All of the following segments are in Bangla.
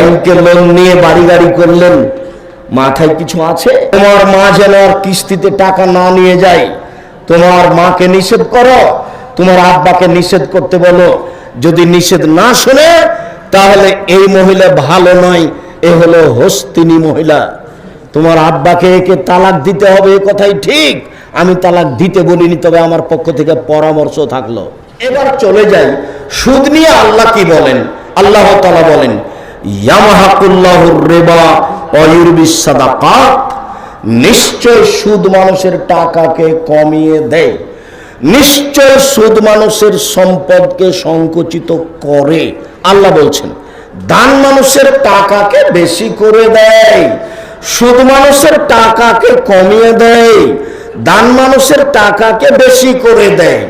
ব্যাংকে লোন নিয়ে বাড়ি গাড়ি করলেন। মাথায় কিছু আছে? তোমার মা যেন আর কিস্তিতে টাকা না নিয়ে যায়, তোমার মাকে নিষেধ করো, তোমার আব্বাকে নিষেধ করতে বলো। যদি নিষেধ না শুনে, তাহলে এই মহিলা ভালো নয়, এ হলো হস্তিনী মহিলা। তোমার আব্বাকে একে তালাক দিতে হবে, এ কথাই ঠিক। আমি তালাক দিতে বলিনি, তবে আমার পক্ষ থেকে পরামর্শ থাকল। এবার চলে যাই। সুদ নিয়ে আল্লাহ কি বলেন? আল্লাহ তালা বলেন নিশ্চয় সুদ মানুষের টাকাকে কমিয়ে দেয়। নিশ্চয় সুদ মানুষের সম্পদকে সংকুচিত করে। আল্লাহ বলছেন, দান মানুষের টাকাকে বেশি করে দেয়। সুদ মানুষের টাকাকে কমিয়ে দেয়। দান মানুষের টাকাকে বেশি করে দেয়।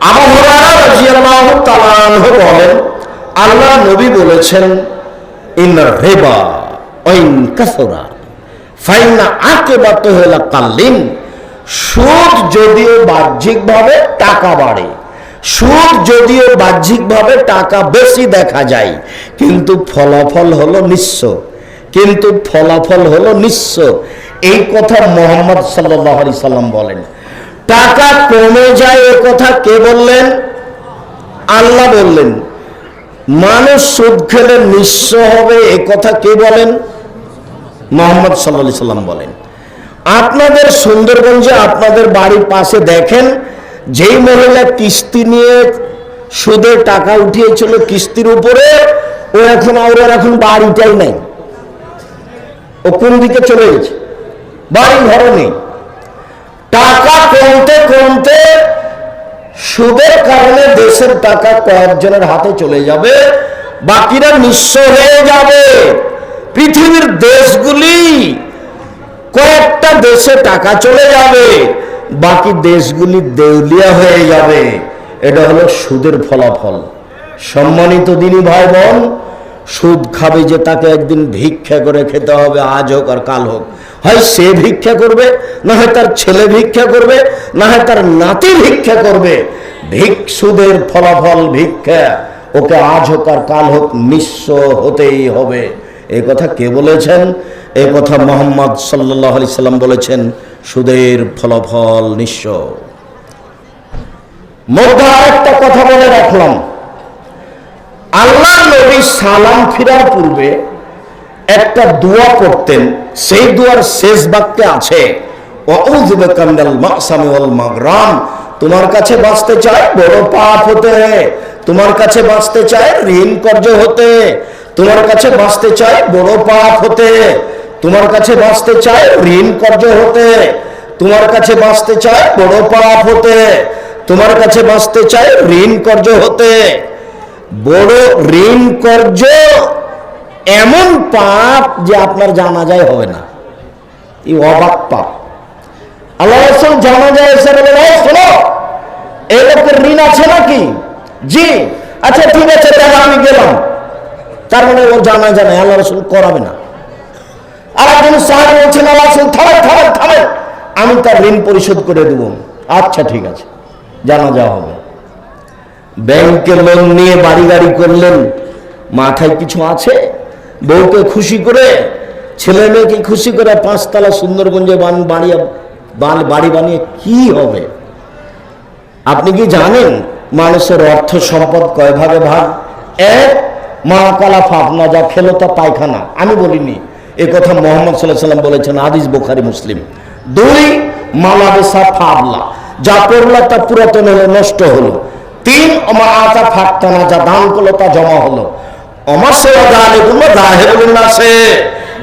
আবু হুরায়রা রাদিয়াল্লাহু তাআলা আনহু বলেন, আল্লাহ নবী বলেছেন ইন রিবা ওয়াইন কাসরা। ফাইনা আকিবাতু হলা কাল্লিন। সুদ যদিও বাহ্যিকভাবে টাকা বাড়ে। সুদ যদিও বাহ্যিকভাবে টাকা বেশি দেখা যায়, কিন্তু ফলাফল হলো নিঃস্ব। কিন্তু ফলাফল হলো নিঃস্ব। এই কথা মোহাম্মদ সাল্লাহ সাল্লাম বলেন। টাকা কমে যায় এ কথা কে বললেন? আল্লাহ বললেন। মানুষ সুদ খেলে নিঃস্ব হবে, এ কথা কে বলেন? মোহাম্মদ সাল্লা সাল্লাম বলেন। আপনাদের সুন্দরগঞ্জে আপনাদের বাড়ির পাশে দেখেন, যেই মহিলা কিস্তি নিয়ে সুদের টাকা উঠিয়েছিল কিস্তির উপরে, ও এখন ওর এখন বাড়িটাই নেই। ও কোন দিকে চলে গেছে? বাড়ি ঘরে নেই। টাকা কমতে কমতে সুদের কারণে দেশের টাকা কয়েকজনের হাতে চলে যাবে, বাকিরা নিঃস্ব হয়ে যাবে। পৃথিবীর দেশগুলি কয়েকটা দেশে টাকা চলে যাবে, বাকি দেশগুলি দেউলিয়া হয়ে যাবে। এটা হলো সুদের ফলাফল। সম্মানিত দিনই ভাই বোন সুদ খাবে যে তাকে একদিন ভিক্ষা করে খেতে হবে, আজ হোক আর কাল হোক। হয় সে ভিক্ষা করবে, না হয় তার ছেলে ভিক্ষা করবে, না হয় তার নাতি ভিক্ষা করবে। ভিক সুদের ফলাফল ভিক্ষা, ওকে আজ হোক আর কাল হোক নিঃস্ব হতেই হবে। এ কথা কে বলেছেন? এ কথা মোহাম্মদ সাল্লাহ আলি সাল্লাম বলেছেন, সুদের ফলাফল নিঃস্ব। মধ্যে আরেকটা কথা বলে রাখলাম। আল্লাহ নবী সালাম ফিরার পূর্বে একটা দোয়া করতেন, সেই দোয়ার শেষ বাক্যে আছে তোমার কাছে বাঁচতে চাই বড় পাপ হতে, তোমার কাছে বাঁচতে চাই ঋণ কর্য হতে, তোমার কাছে বাঁচতে চাই বড় পাপ হতে, তোমার কাছে বাঁচতে চাই ঋণ কর্য হতে, তোমার কাছে বাঁচতে চাই বড় পাপ হতে, তোমার কাছে বাঁচতে চাই ঋণ কর্য হতে, বড় ঋণ কর্য এমন পাপ যে আপনার জানা যায় হবে না। এই অবাক পাপ। আল্লাহ জানা যায় এসে বলে "এই শোনো, এই লোকের ঋণ আছে নাকি? জি। আচ্ছা ঠিক আছে আমি গেলাম। তার মানে ও জানা জানে আল্লাহ রসুল করাবে না। আর একজন সাহেব বলছেন, আল্লাহ রসুল, থামেন থামেন আমি তার ঋণ পরিশোধ করে দেব। আচ্ছা ঠিক আছে জানা যাওয়া হবে। ব্যাংকে লোন নিয়ে বাড়ি গাড়ি করলেন, মাথায় কিছু আছে? বউকে খুশি করে, ছেলে মেয়েকে খুশি করে পাঁচতলা সুন্দরগঞ্জে বান- বাড়িয়ে বাড়ি বানিয়ে কি হবে? আপনি কি জানেন মানুষের অর্থ সম্পদ কয় ভাগে ভাগ? এক, মা কালা ফাফনা যা খেলো তা পায়খানা। আমি বলিনি, এ কথা মোহাম্মদ সাল্লাহ সাল্লাম বলেছেন আদিস বোখারি, মুসলিম। দুই মালাবেসা ফাবলা যা পড়ল তা পুরাতন হলো, নষ্ট হলো। তিন অমা আতা ফাটতানা যা দান করল তা জমা হলো। আছে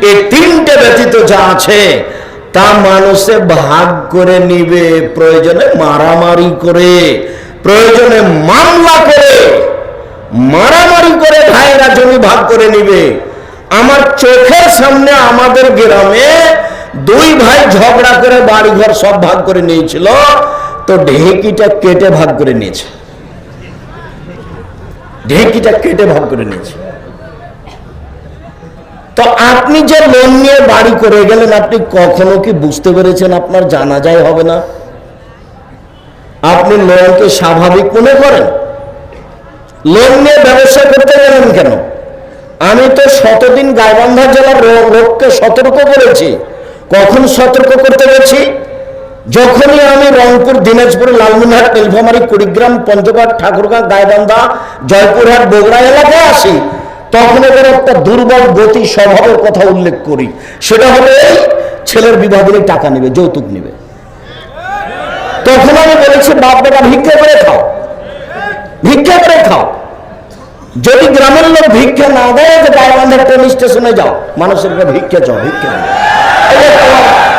এই তিনটে ব্যতীত যা আছে, তা মানুষে ভাগ করে নিবে, প্রয়োজনে মারামারি করে, প্রয়োজনে মামলা করে, মারামারি করে ভাইরা জমি ভাগ করে নিবে। আমার চোখের সামনে আমাদের গ্রামে দুই ভাই ঝগড়া করে বাড়ি ঘর সব ভাগ করে নিয়েছিল, তো ঢেকিটা কেটে ভাগ করে নিয়েছে। ঢেকিটা কেটে ভাগ করে নিয়েছে। তো আপনি যে লোন নিয়ে বাড়ি করে গেলেন, আপনি কখনো কি বুঝতে পেরেছেন আপনার জানা যায় হবে না? আপনি লোনকে স্বাভাবিক মনে করেন? লোন নিয়ে ব্যবসা করতে গেলেন কেন? আমি তো শতদিন গাইবান্ধা জেলার লোককে সতর্ক করেছি। কখন সতর্ক করতে গেছি? যখনই আমি রংপুর, দিনাজপুর লালমিনহাট নীলফামারী, কুড়িগ্রাম, পঞ্চগড়, ঠাকুরগাঁ, গাইবান্ধা, জয়পুরহাট, বগুড়া এলাকায় আসি তখন এদের একটা দুর্বল গতি স্বভাবের কথা উল্লেখ করি। সেটা হলো ছেলের বিবাহ দিলে টাকা নেবে, যৌতুক নেবে। তখন আমি বলেছি বাপ বেটা ভিক্ষা করে খাও। ভিক্ষা করে খাও। যদি গ্রামের লোক ভিক্ষা না দেয় যে গাইবান্ধার ট্রেন স্টেশনে যাও। মানুষের ভিক্ষা চাও, ভিক্ষা।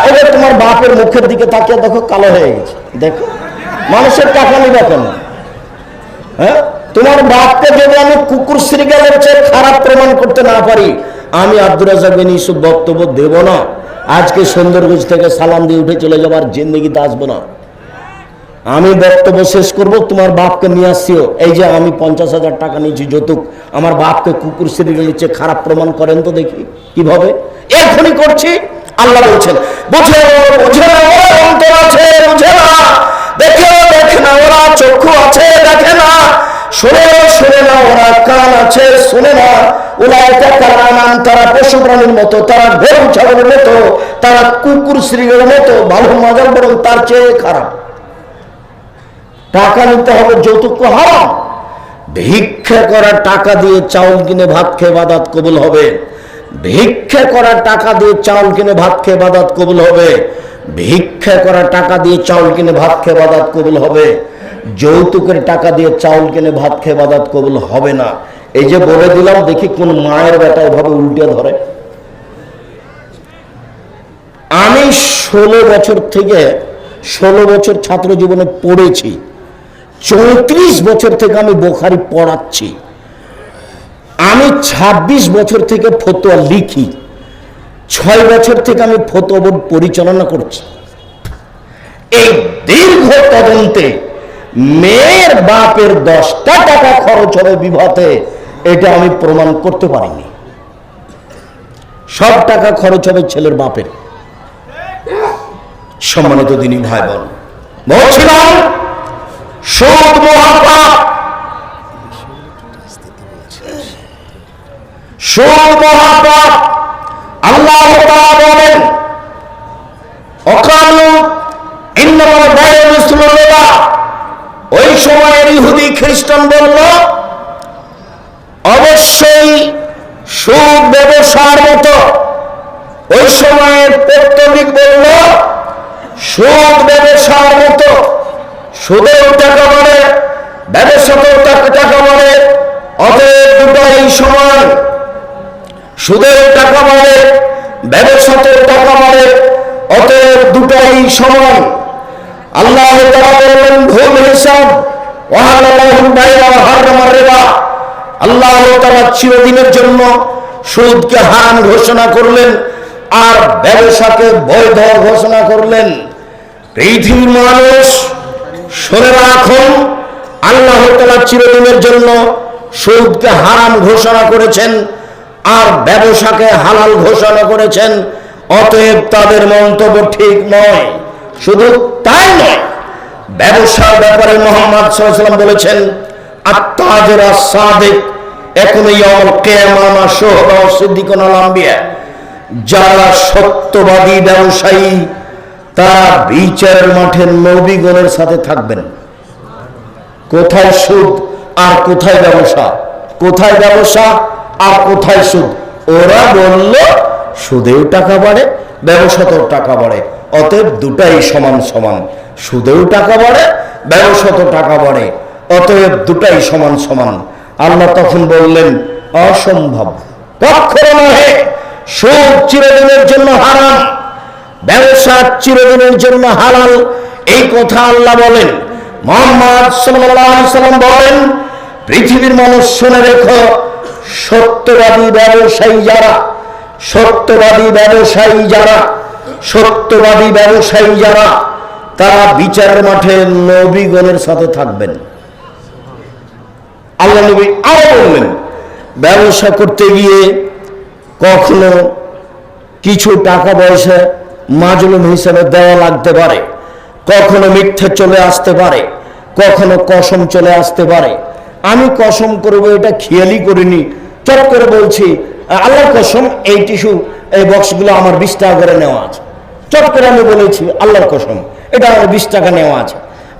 এবার তোমার বাপের মুখের দিকে তাকিয়ে দেখো, কালো হয়ে গেছে। দেখো, মানুষের টাকা নিবে কেন? হ্যাঁ? তোমার বাপকে যদি আমি কুকুর শ্রীগালের চেয়ে খারাপ প্রমাণ করতে না পারি, আমি আব্দুর বিন ইউসুফ বক্তব্য দেব না। আজকে সুন্দরগঞ্জ থেকে সালাম দিয়ে উঠে চলে যাবার জিন্দগিতে আসব না। আমি বক্তব্য শেষ করব, তোমার বাপকে নিয়ে আসছিও এই যে আমি পঞ্চাশ হাজার টাকা নিয়েছি, যৌতুক। আমার বাপকে কুকুর সিরিয়াল নিচ্ছে খারাপ প্রমাণ করেন তো দেখি, কীভাবে? এখনই করছি, আল্লাহ বলছেন দেখে না, ওরা চক্ষু আছে, দেখে না। ওরা কান আছে, শোনে না। তারা নাম তারা পশু প্রাণীর মতো, তারা ছাগলের মতো, তারা কুকুর শ্রীগের মতো, ভালো মজার, বরং তার চেয়ে খারাপ। টাকা নিতে হবে, যৌতুক হারাম। ভিক্ষা করার টাকা দিয়ে চাউল কিনে ভাত খেয়ে বাদাত কবুল হবে। ভিক্ষা করার টাকা দিয়ে চাউল কিনে ভাত খেয়ে বাদাত কবুল হবে। ভিক্ষা করার টাকা দিয়ে চাউল কিনে ভাত খেয়ে বাদাত কবুল হবে। যৌতুকের টাকা দিয়ে চাউল কিনে ভাত খেয়ে বাদাত কবুল হবে না। এই যে বলে দিলাম, দেখি কোন মায়ের বেটা এভাবে উল্টে ধরে। আমি ষোলো বছর থেকে, ষোলো বছর ছাত্র জীবনে পড়েছি। চৌত্রিশ বছর থেকে আমি বোখারি পড়াচ্ছি। আমি ২৬ বছর থেকে ফতোয়া লিখি। ছয় বছর থেকে আমি ফতোয়া বোর্ড পরিচালনা করছি। এই দীর্ঘ তদন্তে মেয়ের বাপের দশটা টাকা খরচ হবে বিভাতে এটা আমি প্রমাণ করতে পারিনি। সব টাকা খরচ হবে ছেলের বাপের। সম্মানিত দিনী ভাই বোন বলছিলাম সুদ মহাপাপ সুদ মহাপাপ আল্লাহ তাআলা বলেন অকালু ইন্নামাল বাইউ মিসলু রিবা ওই সময়ের ইহুদি খ্রিস্টান বলল, অবশ্যই সুদ ব্যবসার মতো। ওই সময়ের পৌত্তলিক বলল সুদ ব্যবসার মতো। সুদেও টাকা মানে ব্যবসাতেও টাকা মানে অতএব দুটাই সমান। সুদের টাকা মানে ব্যবসাতেও টাকা মানে অতএব দুটাই সমান। আল্লাহ তাআলা বললেন, ভুল হিসাব আল্লাহ তাআলা চিরদিনের জন্য সুদকে হারাম ঘোষণা করলেন আর ব্যবসাকে বৈধ ঘোষণা করলেন। পৃথিবীর মানুষ শুনে রাখুন। আল্লাহ তাআলা চিরদিনের জন্য সুদকে হারাম ঘোষণা করেছেন আর ব্যবসাকে হালাল ঘোষণা করেছেন। অতএব তাদের মন্তব্য ঠিক নয়। শুধু তাই নয় ব্যবসার ব্যাপারে মোহাম্মদ সাল্লাম বলেছেন আত্মাজরা সাদেক এখন কেয়ামা সোহবা সিদ্দিকুন আলাম্বিয়া যারা সত্যবাদী ব্যবসায়ী, তারা বিচারের মাঠে নবীগণের সাথে থাকবেন। কোথায় সুদ আর কোথায় ব্যবসা? কোথায় ব্যবসা আর কোথায় সুদ? ওরা বলল, সুদেও টাকা বাড়ে, ব্যবসাতেও টাকা বাড়ে। অতএব দুটাই সমান সমান। সুদেও টাকা বাড়ে ব্যবসাতেও টাকা বাড়ে। অতএব দুটাই সমান সমান। আল্লাহ তখন বললেন, অসম্ভব। কখনো নহে, সুদ চিরদিনের জন্য হারাম, ব্যবসা চিরদিনের জন্য হালাল। এই কথা আল্লাহ বলেন। মোহাম্মদ সাল্লাম বলেন, পৃথিবীর মানুষ শুনে রেখো, সত্যবাদী ব্যবসায়ী যারা, সত্যবাদী ব্যবসায়ী যারা সত্যবাদী ব্যবসায়ী যারা, তারা বিচারের মাঠে নবীগণের সাথে থাকবেন। আল্লাহ নবী আরও বললেন, ব্যবসা করতে গিয়ে কখনো কিছু টাকা পয়সা মাজলুম হিসেবে দেওয়া লাগতে পারে, কখনো মিথ্যে চলে আসতে পারে, কখনো কসম চলে আসতে পারে। আমি কসম করব, এটা খেয়ালই করিনি, চট করে বলছি আল্লাহ কসম, এই টিস্যু, এই বক্সগুলো আমার বিশ টাকা করে নেওয়া আছে। চট করে আমি বলেছি, আল্লাহর কসম, এটা আমার বিশ টাকা নেওয়া আছে।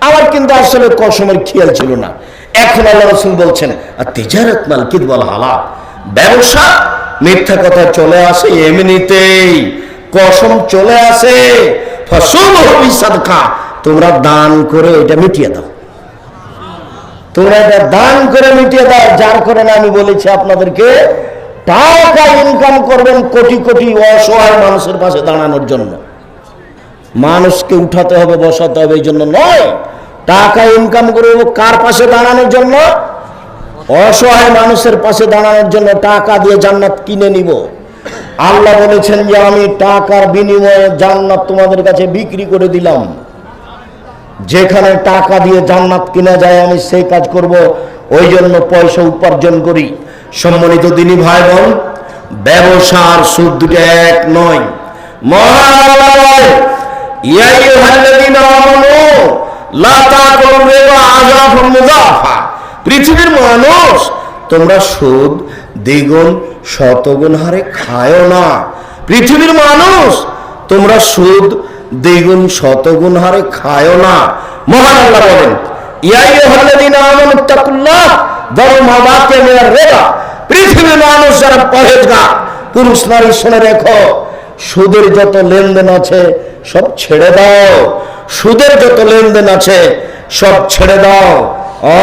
আমার কিন্তু আসলে কসমের খেয়াল ছিল না। এখন আল্লাহ রসুল বলছেন, আর তিজারত মাল কিদ বল হালা ব্যবসা মিথ্যা কথা চলে আসে এমনিতেই। কসম চলে আসে। সাদকা তোমরা দান করে এটা মিটিয়ে দাও। তোমরা এটা দান করে মিটিয়ে দাও, যার করে না আমি বলেছি আপনাদেরকে, টাকা ইনকাম করবেন কোটি কোটি অসহায় মানুষের পাশে দাঁড়ানোর জন্য। মানুষকে উঠাতে হবে, বসাতে হবে এই জন্য নয়। টাকা ইনকাম করব কার পাশে দাঁড়ানোর জন্য? অসহায় মানুষের পাশে দাঁড়ানোর জন্য টাকা দিয়ে জান্নাত কিনে নিব। আল্লাহ বলেছেন যে, আমি টাকার বিনিময়ে জান্নাত তোমাদের কাছে বিক্রি করে দিলাম। যেখানে টাকা দিয়ে জান্নাত কিনা যায়, আমি সেই কাজ করব। ওই জন্য পয়সা উপার্জন করি। সম্মানিত দিনী ভাই বোন ব্যবসার সুদ দুটো এক নয়। মহান পৃথিবীর মানুষ, তোমরা সুদ, দ্বিগুণ, শতগুণ হারে খায়ও না। পৃথিবীর মানুষ, তোমরা সুদ, দ্বিগুণ, শতগুণ হারে খায়ও না। মহান আল্লাহ বলেন পৃথিবীর মানুষ যারা পরহেজগার, পুরুষ নারী শুনে রেখো, সুদের যত লেনদেন আছে সব ছেড়ে দাও। সুদের যত লেনদেন আছে, সব ছেড়ে দাও।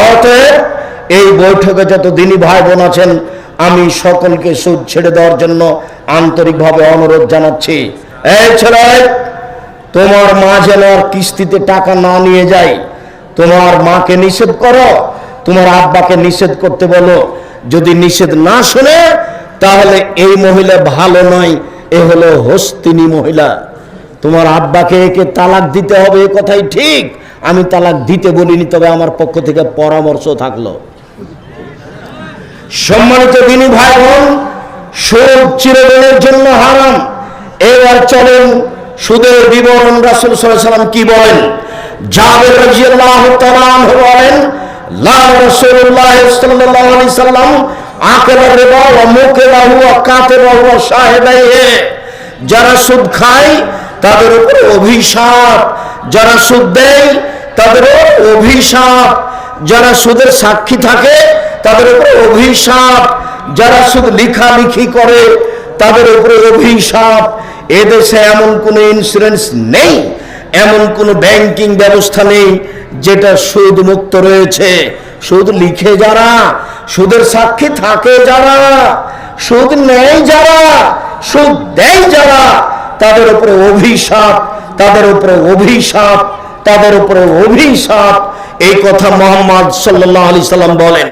অতএব এই বৈঠকে যত দিনী ভাই বোন আছেন, আমি সকলকে সুদ ছেড়ে দেওয়ার জন্য আন্তরিকভাবে অনুরোধ জানাচ্ছি। এই ছেলে, তোমার মা যেন আর কিস্তিতে টাকা না নিয়ে যায়, তোমার মাকে নিষেধ করো, তোমার আব্বাকে নিষেধ করতে বলো। যদি নিষেধ না শুনে, তাহলে এই মহিলা ভালো নয়, এ হলো হস্তিনী মহিলা। তোমার আব্বাকে একে তালাক দিতে হবে, এ কথাই ঠিক। আমি তালাক দিতে বলিনি, তবে আমার পক্ষ থেকে পরামর্শ থাকল। সম্মানিত দিনী ভাই বোন সুদ চিরদিনের জন্য হারাম। এবার চলেন সুদের বিবরণ রাসূল সাল্লাম কি বলেন? জাবের রাদিয়াল্লাহু তাআলা বলেন, লা রাসূলুল্লাহ সাল্লাল্লাহু আলাইহি রিবা ওয়া ওয়া শাহিদাইহি যারা সুদ খায় তাদের উপর অভিশাপ, যারা সুদ দেয়, তাদের অভিশাপ। যারা সুদের সাক্ষী থাকে, তাদের উপরে অভিশাপ। যারা শুধু লিখালিখি করে, তাদের উপরে অভিশাপ। এদেশে এমন কোনো ইন্স্যুরেন্স নেই, এমন কোনো ব্যাংকিং ব্যবস্থা নেই, যেটা সুদ মুক্ত রয়েছে। সুদ লিখে যারা, সুদের সাক্ষী থাকে যারা, সুদ নেয় যারা, সুদ দেয় যারা তাদের উপরে অভিশাপ, তাদের উপরে অভিশাপ, তাদের উপরে অভিশাপ। এই কথা মোহাম্মদ সাল্লাহ আলি সাল্লাম বলেন।